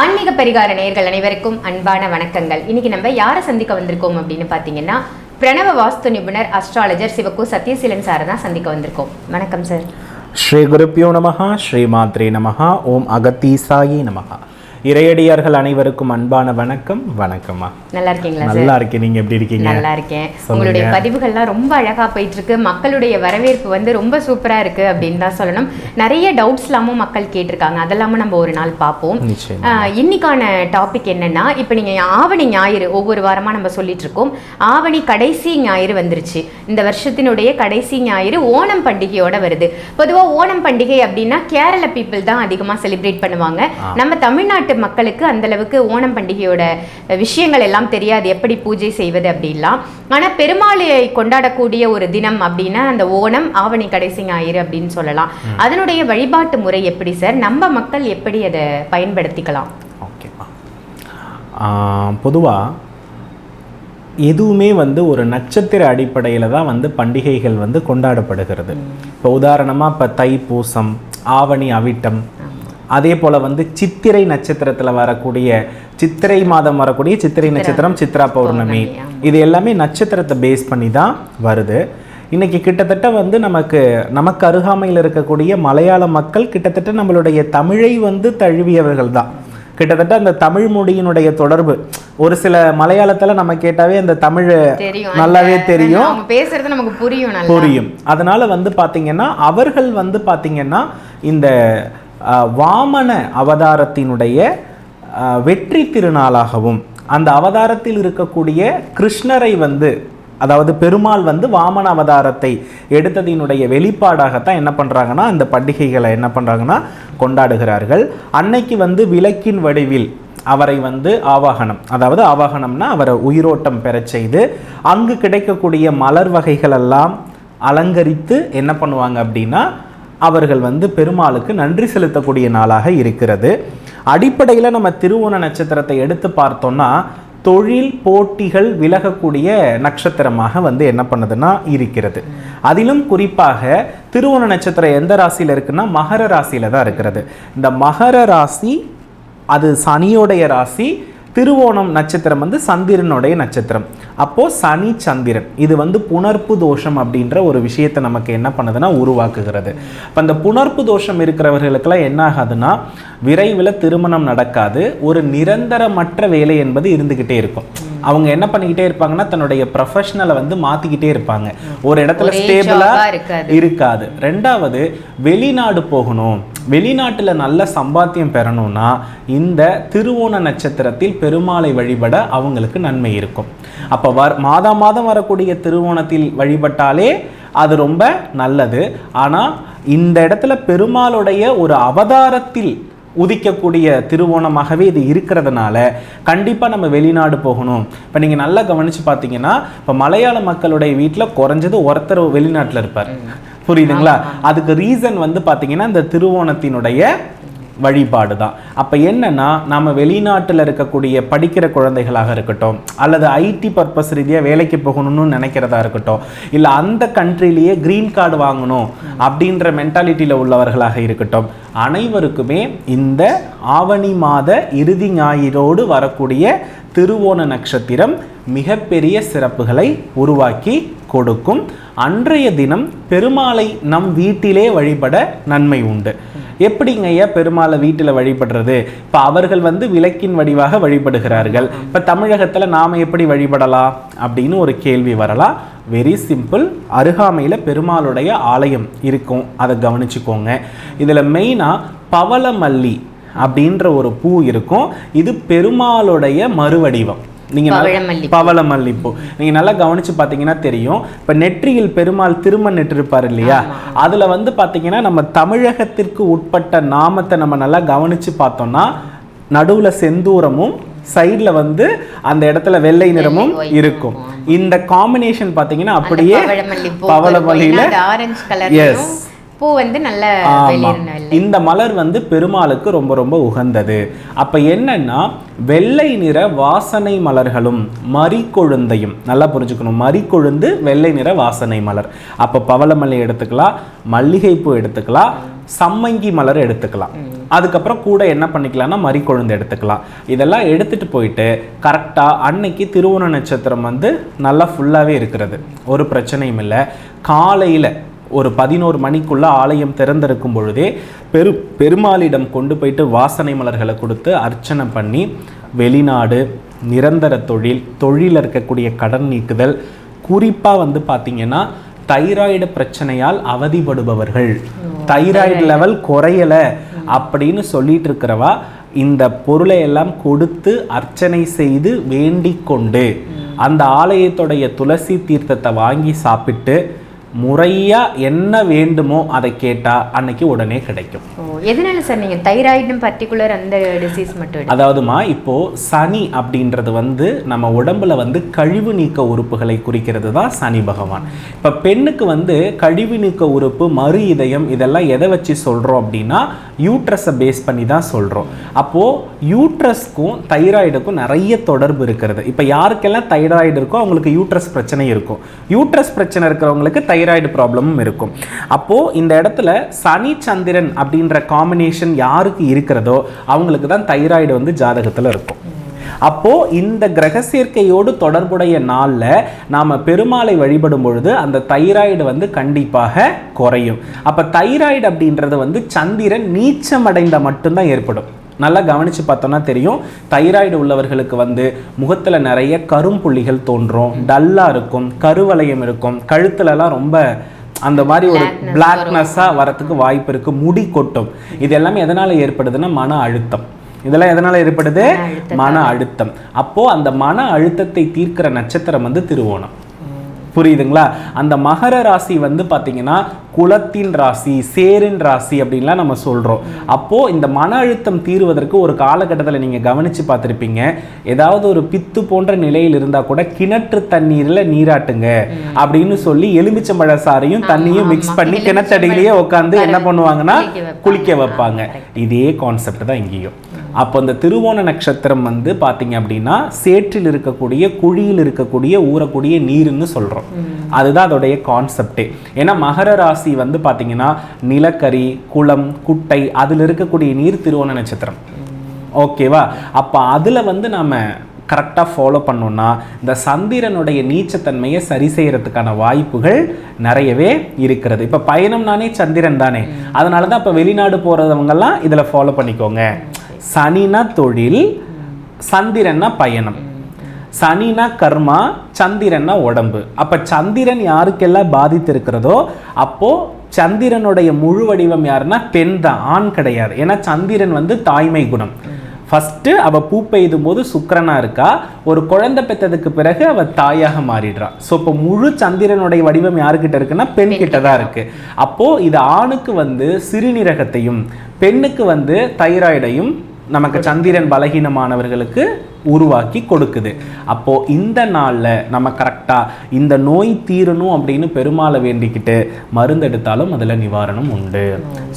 ஆன்மீக பரிகார நேயர்கள் அனைவருக்கும் அன்பான வணக்கங்கள். இன்னைக்கு நம்ம யாரை சந்திக்க வந்திருக்கோம் அப்படின்னு பார்த்தீங்கன்னா பிரணவ வாஸ்து நிபுணர் அஸ்ட்ராலஜர் சிவக்கு சத்யசீலன் சாரை தான் சந்திக்க வந்திருக்கோம். வணக்கம் சார் ஸ்ரீ குருப்பியோ ஸ்ரீ மாத்ரி நமகா ஓம் அகத்தீசாயி நமகா இறையடியார்கள் அனைவருக்கும் அன்பான வணக்கம். வணக்கம்மா. நல்லா இருக்கீங்களா நல்லா இருக்கேன். நீங்க எப்படி இருக்கீங்க? நல்லா இருக்கேன். உங்களுடைய பதிவுகள்லாம் ரொம்ப அழகா போயிட்டு இருக்கு மக்களுடைய வரவேற்பு வந்து ரொம்ப சூப்பரா இருக்கு அப்படின்னு தான் சொல்லணும். நிறைய டவுட்ஸ்லாமும் மக்கள் கேட்டிருக்காங்க. அதெல்லாமும் நம்ம ஒரு நாள் பார்ப்போம். இன்னைக்கான டாபிக் என்னன்னா இப்போ நீங்க ஆவணி ஞாயிறு ஒவ்வொரு வாரமா நம்ம சொல்லிட்டு இருக்கோம். ஆவணி கடைசி ஞாயிறு வந்துருச்சு. இந்த வருஷத்தினுடைய கடைசி ஞாயிறு ஓணம் பண்டிகையோட வருது. பொதுவா ஓணம் பண்டிகை அப்படின்னா கேரள பீப்புள் தான் அதிகமா செலிப்ரேட் பண்ணுவாங்க. நம்ம தமிழ்நாட்டு மக்களுக்கு அந்த அளவுக்கு ஓணம் பண்டிகையோட விஷயங்கள் எல்லாம் தெரியாது. எப்படி பூஜை செய்வது அப்படிலாம் ஆனா பெருமாளை கொண்டாடக்கூடிய ஒரு தினம் அப்படின்னா அந்த ஓணம் ஆவணி கடைசி ஞாயிறு அப்படின்னு சொல்லலாம். அதனுடைய வழிபாட்டு முறை எப்படி சார் நம்ம மக்கள் எப்படி அதை பயன்படுத்திக்கலாம்? ஓகேம்மா பொதுவாக எதுவுமே வந்து ஒரு நட்சத்திர அடிப்படையில் தான் வந்து பண்டிகைகள் வந்து கொண்டாடப்படுகிறது. இப்போ உதாரணமாக இப்போ தைப்பூசம் ஆவணி அவிட்டம் அதே போல் வந்து சித்திரை நட்சத்திரத்தில் வரக்கூடிய சித்திரை மாதம் வரக்கூடிய சித்திரை நட்சத்திரம் சித்ரா பௌர்ணமி. இது எல்லாமே நட்சத்திரத்தை பேஸ் பண்ணி தான் வருது. இன்னைக்கு கிட்டத்தட்ட வந்து நமக்கு நமக்கு அருகாமையில் இருக்கக்கூடிய மலையாள மக்கள் கிட்டத்தட்ட நம்மளுடைய தமிழை வந்து தழுவியவர்கள் தான். கிட்டத்தட்ட அந்த தமிழ் மொழியினுடைய தொடர்பு. ஒரு சில மலையாளத்துல நம்ம கேட்டாவே அந்த தமிழ் நல்லாவே தெரியும். பேசுறது நமக்கு புரியும் புரியும். அதனால வந்து பாத்தீங்கன்னா அவர்கள் வந்து பாத்தீங்கன்னா இந்த வாமன அவதாரத்தினுடைய வெற்றி திருநாளாகவும் அந்த அவதாரத்தில் இருக்கக்கூடிய கிருஷ்ணரை வந்து அதாவது பெருமாள் வந்து வாமன அவதாரத்தை எடுத்ததினுடைய வெளிப்பாடாகத்தான் என்ன பண்ணுறாங்கன்னா அந்த பண்டிகைகளை என்ன பண்ணுறாங்கன்னா கொண்டாடுகிறார்கள். அன்னைக்கு வந்து விளக்கின் வடிவில் அவரை வந்து ஆவாகனம் அதாவது ஆவாகனம்னா அவரை உயிரோட்டம் பெறச் செய்து அங்கு கிடைக்கக்கூடிய மலர் வகைகளெல்லாம் அலங்கரித்து என்ன பண்ணுவாங்க அப்படின்னா அவர்கள் வந்து பெருமாளுக்கு நன்றி செலுத்தக்கூடிய நாளாக இருக்கிறது. அடிப்படையில் நம்ம திருவோண நட்சத்திரத்தை எடுத்து பார்த்தோம்னா தொழில் போட்டிகள் விலகக்கூடிய நட்சத்திரமாக வந்து என்ன பண்ணுதுன்னா இருக்கிறது. அதிலும் குறிப்பாக திருவோண நட்சத்திரம் எந்த ராசியில் இருக்குன்னா மகர ராசியில தான் இருக்கிறது. இந்த மகர ராசி அது சனியோடைய ராசி திருவோணம் நட்சத்திரம் வந்து சந்திரனுடைய நட்சத்திரம். அப்போது சனி சந்திரன். இது வந்து புணர்ப்பு தோஷம் அப்படின்ற ஒரு விஷயத்தை நமக்கு என்ன பண்ணுதுன்னா உருவாக்குகிறது. இப்போ அந்த புணர்ப்பு தோஷம் இருக்கிறவர்களுக்கெல்லாம் என்ன ஆகாதுன்னா விரைவில் திருமணம் நடக்காது. ஒரு நிரந்தரமற்ற வேலை என்பது இருந்துக்கிட்டே இருக்கும். அவங்க என்ன பண்ணிக்கிட்டே இருப்பாங்கன்னா தன்னுடைய ப்ரொஃபஷனலை வந்து மாத்திக்கிட்டே இருப்பாங்க. ஒரு இடத்துல ஒரே ஸ்டேபிளா job-ஆ இருக்காது. ரெண்டாவது வெளிநாடு போகணும். வெளிநாட்டில் நல்ல சம்பாத்தியம் பெறணும்னா இந்த திருவோண நட்சத்திரத்தில் பெருமாளை வழிபட அவங்களுக்கு நன்மை இருக்கும். அப்போ வர் மாதா மாதம் வரக்கூடிய திருவோணத்தில் வழிபட்டாலே அது ரொம்ப நல்லது. ஆனால் இந்த இடத்துல பெருமாளுடைய ஒரு அவதாரத்தில் உதிக்கக்கூடிய திருவோணமாகவே இது இருக்கிறதுனால கண்டிப்பாக நம்ம வெளிநாடு போகணும். இப்போ நீங்கள் நல்லா கவனிச்சு பார்த்தீங்கன்னா இப்போ மலையாள மக்களுடைய வீட்டில் குறைஞ்சது ஒருத்தர் வெளிநாட்டில் இருப்பார். புரியுதுங்களா? அதுக்கு ரீசன் வந்து பார்த்தீங்கன்னா இந்த திருவோணத்தினுடைய வழிபாடு தான் அப்போ என்னன்னா நாம் வெளிநாட்டில் இருக்கக்கூடிய படிக்கிற குழந்தைகளாக இருக்கட்டும் அல்லது ஐடி பர்பஸ் ரீதியாக வேலைக்கு போகணும்னு நினைக்கிறதா இருக்கட்டும் இல்லை அந்த கண்ட்ரிலேயே க்ரீன் கார்டு வாங்கணும் அப்படின்ற மென்டாலிட்டியில் உள்ளவர்களாக இருக்கட்டும் அனைவருக்குமே இந்த ஆவணி மாத இறுதி ஞாயிறோடு வரக்கூடிய திருவோண நட்சத்திரம் மிகப்பெரிய சிறப்புகளை உருவாக்கி கொடுக்கும். அன்றைய தினம் பெருமாளை நம் வீட்டிலே வழிபட நன்மை உண்டு. எப்படிங்க ஐயா பெருமாளை வீட்டில் வழிபடுறது? இப்போ அவர்கள் வந்து விளக்கின் வடிவாக வழிபடுகிறார்கள். இப்போ தமிழகத்தில் நாம் எப்படி வழிபடலாம்? அப்படின்னு ஒரு கேள்வி வரலாம். வெரி சிம்பிள் அருகாமையில் பெருமாளுடைய ஆலயம் இருக்கும். அதை கவனிச்சுக்கோங்க. இதில் மெயினாக பவளமல்லி அப்படின்ற ஒரு பூ இருக்கும். இது பெருமாளுடைய மறுவடிவம். நீங்க நல்லா- பவழமல்லி பவளமல்லி பூ நீங்க நல்லா கவனிச்சு பாத்தீங்கன்னா தெரியும். இப்ப நெற்றியில் பெருமாள் திருமண் நெற்றிருப்பார் இல்லையா? அதுல வந்து பாத்தீங்கன்னா நம்ம தமிழகத்திற்கு உட்பட்ட நாமத்தை நம்ம நல்லா கவனிச்சு பார்த்தோம்னா நடுவுல செந்தூரமும் சைடுல வந்து அந்த இடத்துல வெள்ளை நிறமும் இருக்கும். இந்த காம்பினேஷன் பாத்தீங்கன்னா அப்படியே பவழமல்லி பூ பவளமல்லியில ஆரஞ்சு Yes. கலர் பூ வந்து நல்ல இந்த மலர் வந்து பெருமாளுக்கு ரொம்ப ரொம்ப உகந்தது. அப்ப என்னன்னா வெள்ளை நிற வாசனை மலர்களும் மறிக்கொழுந்தையும் நல்லா புரிஞ்சுக்கணும். மறிக்கொழுந்து வெள்ளை நிற வாசனை மலர். அப்ப பவளமல்லி எடுத்துக்கலாம் மல்லிகைப்பூ எடுத்துக்கலாம் சம்மங்கி மலர் எடுத்துக்கலாம். அதுக்கப்புறம் கூட என்ன பண்ணிக்கலாம்னா மறி கொழுந்து எடுத்துக்கலாம். இதெல்லாம் எடுத்துட்டு போயிட்டு கரெக்டாக அன்னைக்கு திருவோண நட்சத்திரம் வந்து நல்லா ஃபுல்லாகவே இருக்கிறது. ஒரு பிரச்சனையும் இல்லை. காலையில் ஒரு பதினோரு மணிக்குள்ள ஆலயம் திறந்திருக்கும் பொழுதே பெரு பெருமாளிடம் கொண்டு போயிட்டு வாசனை மலர்களை கொடுத்து அர்ச்சனை பண்ணி வெளிநாடு நிரந்தர தொழில் தொழிலில் இருக்கக்கூடிய கடன் நீக்குதல் குறிப்பாக வந்து பார்த்தீங்கன்னா தைராய்டு பிரச்சனையால் அவதிப்படுபவர்கள். தைராய்டு லெவல் குறையலை அப்படின்னு சொல்லிட்டு இருக்கிறவா இந்த பொருளை எல்லாம் கொடுத்து அர்ச்சனை செய்து வேண்டிக் கொண்டு அந்த ஆலயத்துடைய துளசி தீர்த்தத்தை வாங்கி சாப்பிட்டு முறையா என்ன வேண்டுமோ அதை கேட்டா அன்னைக்கு உடனே கிடைக்கும். எதனால சார் நீங்க தைராய்டுன்னு பர்டிகுலர் அந்த டிசீஸ் மட்டும் அதாவதுமா இப்போ சனி அப்படின்றது வந்து நம்ம உடம்புல வந்து கழிவு நீக்க உறுப்புகளை குறிக்கிறது தான் சனி பகவான். இப்போ பெண்ணுக்கு வந்து கழிவு நீக்க உறுப்பு மறு இதயம் இதெல்லாம் எதை வச்சு சொல்றோம் அப்படின்னா யூட்ரஸை பேஸ் பண்ணி தான் சொல்றோம். அப்போ யூட்ரஸ்க்கும் தைராய்டுக்கும் நிறைய தொடர்பு இருக்கிறது. இப்போ யாருக்கெல்லாம் தைராய்டு இருக்கோ அவங்களுக்கு யூட்ரஸ் பிரச்சனை இருக்கும். யூட்ரஸ் பிரச்சனை இருக்கிறவங்களுக்கு தைராய்டு ப்ராப்ளமும் இருக்கும். அப்போ இந்த இடத்துல சனி சந்திரன் அப்படின்ற காம்பினேஷன் யாருக்கு இருக்கிறதோ அவங்களுக்கு தான் தைராய்டு வந்து ஜாதகத்துல இருக்கும். அப்போ இந்த கிரக சேர்க்கையோடு தொடர்புடைய நாள்ல நாம பெருமாளை வழிபடும் பொழுது அந்த தைராய்டு வந்து கண்டிப்பாக குறையும். அப்ப தைராய்டு அப்படின்றது வந்து சந்திரன் நீச்சமடைந்த மட்டும்தான் ஏற்படும். நல்லா கவனிச்சு பார்த்தோம்னா தெரியும். தைராய்டு உள்ளவர்களுக்கு வந்து முகத்துல நிறைய கரும்புள்ளிகள் தோன்றும். டல்லா இருக்கும் கருவளையம் இருக்கும். கழுத்துலலாம் ரொம்ப அந்த மாதிரி ஒரு பிளாக்னஸ்ஸாக வரத்துக்கு வாய்ப்பு இருக்கு. முடி கொட்டும். இது எல்லாமே எதனால ஏற்படுதுன்னா மன அழுத்தம். இதெல்லாம் எதனால ஏற்படுது? மன அழுத்தம். அப்போ அந்த மன அழுத்தத்தை தீர்க்கிற நட்சத்திரம் வந்து திருவோணம். புரியுதுங்களா? அந்த மகர ராசி வந்து பாத்தீங்கன்னா குலத்தின் ராசி சேரின் ராசி அப்படின்லாம் நம்ம சொல்றோம். அப்போ இந்த மன அழுத்தம் தீருவதற்கு ஒரு காலகட்டத்தில் நீங்க கவனிச்சு பார்த்திருப்பீங்க. ஏதாவது ஒரு பித்து போன்ற நிலையில் இருந்தா கூட கிணற்று தண்ணீர்ல நீராட்டுங்க அப்படின்னு சொல்லி எலுமிச்சம்பழ சாறையும் தண்ணியும் மிக்ஸ் பண்ணி கிணத்தடியிலேயே உட்காந்து என்ன பண்ணுவாங்கன்னா. குளிக்க வைப்பாங்க. இதே கான்செப்ட் தான் இங்கேயும். அப்போ இந்த திருவோண நட்சத்திரம் வந்து பார்த்தீங்க அப்படின்னா சேற்றில் இருக்கக்கூடிய குழியில் இருக்கக்கூடிய ஊறக்கூடிய நீர்னு சொல்கிறோம் அதுதான் அதோடைய கான்செப்டே ஏன்னா மகர ராசி வந்து பார்த்தீங்கன்னா நிலக்கரி குளம் குட்டை அதில் இருக்கக்கூடிய நீர் திருவோண நட்சத்திரம். ஓகேவா? அப்போ அதில் வந்து நாம கரெக்டாக ஃபாலோ பண்ணோம்னா இந்த சந்திரனுடைய நீச்சத்தன்மையை சரி செய்யறதுக்கான வாய்ப்புகள் நிறையவே இருக்கிறது. இப்போ பயணம்னானே சந்திரன் தானே. அதனால தான் இப்போ வெளிநாடு போகிறவங்கெல்லாம் இதில் ஃபாலோ பண்ணிக்கோங்க. சனினா தொழில் சந்திரன்னா பயணம். சனினா கர்மா சந்திரன்னா உடம்பு. அப்ப சந்திரன் யாருக்கெல்லாம் பாதித்திருக்கிறதோ அப்போது அப்போ சந்திரனுடைய முழு வடிவம் யாருன்னா பெண் தான் ஆண் கிடையாது. ஏன்னா சந்திரன் வந்து தாய்மை குணம். ஃபஸ்ட்டு அவள் பூ பெய்தும் போது சுக்கரனாக இருக்கா ஒரு குழந்தை பெற்றதுக்கு பிறகு அவள் தாயாக மாறிடுறா. ஸோ இப்போ முழு சந்திரனுடைய வடிவம் யாருக்கிட்ட இருக்குன்னா பெண் கிட்ட தான் இருக்கு. அப்போ இது ஆணுக்கு வந்து சிறுநீரகத்தையும் பெண்ணுக்கு வந்து தைராய்டையும் நமக்கு சந்திரன் பலகீனமானவர்களுக்கு உருவாக்கி கொடுக்குது. அப்போ இந்த நாளில் நம்ம கரெக்டாக இந்த நோய் தீரணும் அப்படின்னு பெருமாளை வேண்டிக்கிட்டு மருந்தெடுத்தாலும் அதில் நிவாரணம் உண்டு.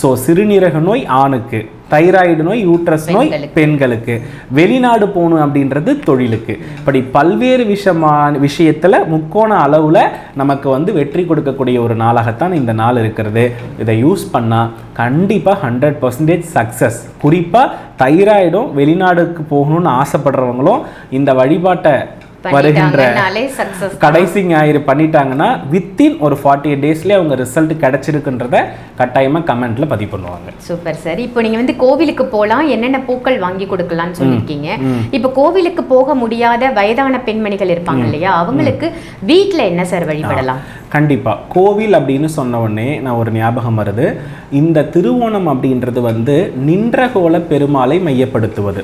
ஸோ சிறுநீரக நோய் ஆணுக்கு. தைராய்டு நோய் யூட்ரஸ் நோய் பெண்களுக்கு. வெளிநாடு போகணும் அப்படின்றது தொழிலுக்கு. இப்படி பல்வேறு விஷயமான விஷயத்துல முக்கோண அளவுல நமக்கு வந்து வெற்றி கொடுக்கக்கூடிய ஒரு நாளாகத்தான் இந்த நாள் இருக்கிறது. இதை யூஸ் பண்ணா கண்டிப்பா ஹண்ட்ரட் பர்சன்டேஜ் சக்ஸஸ் குறிப்பா தைராய்டும் வெளிநாடுக்கு போகணும்னு ஆசைப்படுறவங்களும் இந்த வழிபாட்டை வருகின்ற கடைசி ஞாயிறு பண்ணிட்டாங்கன்னா வித்தின் ஒரு ஃபார்ட்டி எயிட் டேஸ்லேயே அவங்க ரிசல்ட் கிடைச்சிருக்குன்றத கட்டாயமா கமெண்ட்ல பதிவு பண்ணுவாங்க. சூப்பர் சார் இப்போ நீங்க வந்து கோவிலுக்கு போலாம் என்னென்ன பூக்கள் வாங்கி கொடுக்கலாம்னு சொல்லியிருக்கீங்க. இப்போ கோவிலுக்கு போக முடியாத வயதான பெண்மணிகள் இருப்பாங்க இல்லையா? அவங்களுக்கு வீட்ல என்ன சார் வழிபடலாம்? கண்டிப்பா. கோவில் அப்படின்னு சொன்ன உடனே நான் ஒரு ஞாபகம் வருது. இந்த திருவோணம் அப்படின்றது வந்து நின்றகோல பெருமாளை மையப்படுத்துவது.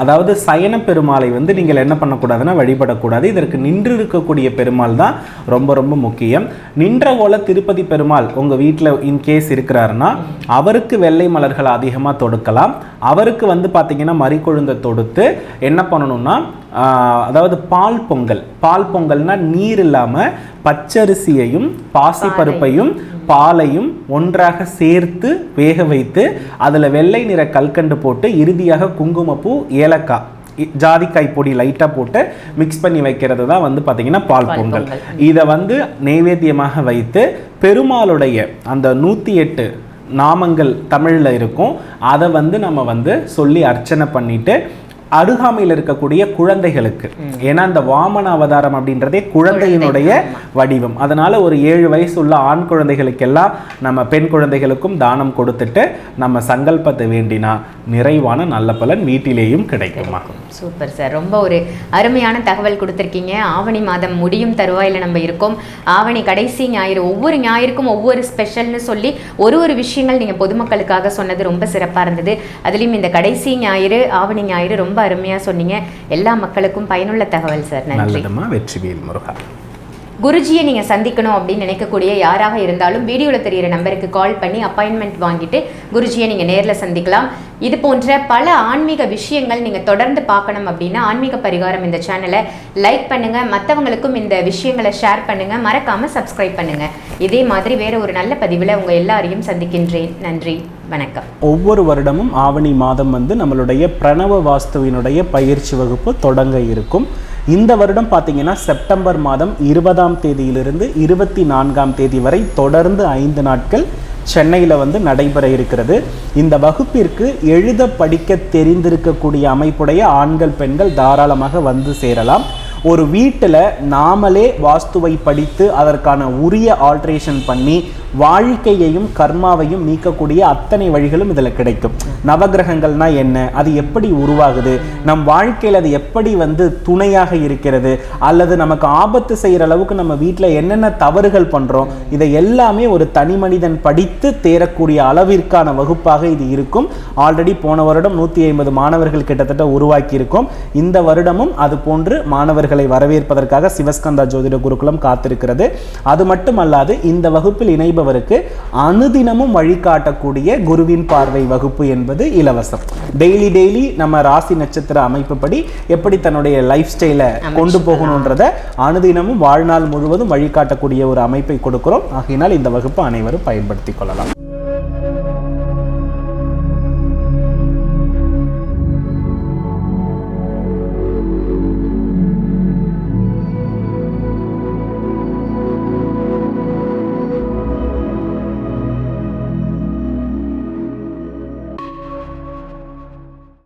அதாவது சயன பெருமாளை வந்து நீங்கள் என்ன பண்ணக்கூடாதுன்னா வழிபடக்கூடாது. இதற்கு நின்று இருக்கக்கூடிய பெருமாள் தான் ரொம்ப ரொம்ப முக்கியம். நின்ற போல திருப்பதி பெருமாள் உங்கள் வீட்டில் இன்கேஸ் இருக்கிறாருன்னா அவருக்கு வெள்ளை மலர்கள் அதிகமாக தொடுக்கலாம். அவருக்கு வந்து பார்த்தீங்கன்னா மறிக்கொழுந்தை தொடுத்து என்ன பண்ணணும்னா அதாவது பால் பொங்கல். பால் பொங்கல்னா நீர் இல்லாமல் பச்சரிசியையும் பாசிப்பருப்பையும் பாலையும். ஒன்றாக சேர்த்து வேக வைத்து அதில் வெள்ளை நிற கல்கண்டு போட்டு இறுதியாக குங்குமப்பூ ஏலக்காய் ஜாதிக்காய் பொடி லைட்டாக போட்டு மிக்ஸ் பண்ணி வைக்கிறது தான் வந்து பார்த்தீங்கன்னா பால் பொங்கல். இதை வந்து நெய்வேத்தியமாக வைத்து பெருமாளுடைய அந்த நூற்றி எட்டு நாமங்கள் தமிழில் இருக்கும். அதை வந்து நம்ம வந்து சொல்லி அர்ச்சனை பண்ணிட்டு அருகாமையில் இருக்கக்கூடிய குழந்தைகளுக்கு. ஏன்னா இந்த வாமன அவதாரம் அப்படின்றதே குழந்தையினுடைய வடிவம். அதனால ஒரு ஏழு வயசு உள்ள ஆண் குழந்தைகளுக்கெல்லாம் நம்ம பெண் குழந்தைகளுக்கும் தானம் கொடுத்துட்டு நம்ம சங்கல்பத்தை வேண்டினா நிறைவான நல்ல பலன் வீட்டிலேயும் கிடைக்குமா? Super sir. ரொம்ப ஒரு அருமையான தகவல் கொடுத்துருக்கீங்க. ஆவணி மாதம் முடியும் தருவாயில் நம்ம இருக்கோம். ஆவணி கடைசி ஞாயிறு ஒவ்வொரு ஞாயிறுக்கும் ஒவ்வொரு ஸ்பெஷல்னு சொல்லி ஒரு ஒரு விஷயங்கள் நீங்கள் பொதுமக்களுக்காக சொன்னது ரொம்ப சிறப்பாக இருந்தது. அதுலேயும் இந்த கடைசி ஞாயிறு ஆவணி ஞாயிறு ரொம்ப அருமையாக சொன்னீங்க. எல்லா மக்களுக்கும் பயனுள்ள தகவல் சார். நன்றி. வெற்றிவேல் முருகா. குருஜியை நீங்கள் சந்திக்கணும் அப்படின்னு நினைக்கக்கூடிய யாராக இருந்தாலும் வீடியோவில் தெரியிற நம்பருக்கு கால் பண்ணி அப்பாயின்மெண்ட் வாங்கிட்டு குருஜியை நீங்கள் நேரில் சந்திக்கலாம். இது போன்ற பல ஆன்மீக விஷயங்கள் நீங்கள் தொடர்ந்து பார்க்கணும் அப்படின்னா ஆன்மீக பரிகாரம் இந்த சேனலை லைக் பண்ணுங்கள் மற்றவங்களுக்கும் இந்த விஷயங்களை ஷேர் பண்ணுங்கள் மறக்காமல் சப்ஸ்கிரைப் பண்ணுங்கள் இதே மாதிரி வேற ஒரு நல்ல பதிவில் உங்கள் எல்லாரையும் சந்திக்கின்றேன். நன்றி. வணக்கம். ஒவ்வொரு வருடமும் ஆவணி மாதம் வந்து நம்மளுடைய பிரணவ வாஸ்துவினுடைய பயிற்சி வகுப்பு தொடங்க இருக்கும். இந்த வருடம் பார்த்தீங்கன்னா செப்டம்பர் மாதம் இருபதாம் தேதியிலிருந்து இருபத்தி நான்காம் தேதி வரை தொடர்ந்து ஐந்து நாட்கள் சென்னையில் வந்து நடைபெற இருக்கிறது. இந்த வகுப்பிற்கு எழுத படிக்க தெரிந்திருக்கக்கூடிய அமைப்புடைய ஆண்கள் பெண்கள் தாராளமாக வந்து சேரலாம். ஒரு வீட்டில் நாமளே வாஸ்துவை படித்து அதற்கான உரிய ஆல்ட்ரேஷன் பண்ணி வாழ்க்கையையும் கர்மாவையும் நீக்கக்கூடிய அத்தனை வழிகளும் இதில் கிடைக்கும். நவகிரகங்கள்னா என்ன? அது எப்படி உருவாகுது? நம் வாழ்க்கையில் அது எப்படி வந்து துணையாக இருக்கிறது? அல்லது நமக்கு ஆபத்து செய்கிற அளவுக்கு நம்ம வீட்டில் என்னென்ன தவறுகள் பண்ணுறோம் இதை எல்லாமே ஒரு தனி மனிதன் படித்து தேரக்கூடிய அளவிற்கான வகுப்பாக இது இருக்கும். ஆல்ரெடி போன வருடம் நூற்றி ஐம்பது மாணவர்கள் கிட்டத்தட்ட உருவாக்கி இருக்கும் இந்த வருடமும் அது போன்று மாணவர்களை வரவேற்பதற்காக சிவஸ்கந்தா ஜோதிட குருகுலம் காத்திருக்கிறது. அது மட்டும் அல்லாது இந்த வகுப்பில் இணைபவருக்கு அனுதினமும் வழிகாட்டக்கூடிய குருவின் பார்வை வகுப்பு என்பது இலவசம். டெய்லி டெய்லி நம்ம ராசி நட்சத்திர அமைப்புப்படி எப்படி தன்னுடைய லைஃப் ஸ்டைலை கொண்டு போகணுன்றத அனுதினமும் வாழ்நாள் முழுவதும் வழிகாட்டக்கூடிய ஒரு அமைப்பை கொடுக்கிறோம். ஆகையினால் இந்த வகுப்பு அனைவரும் பயன்படுத்திக் கொள்ளலாம்.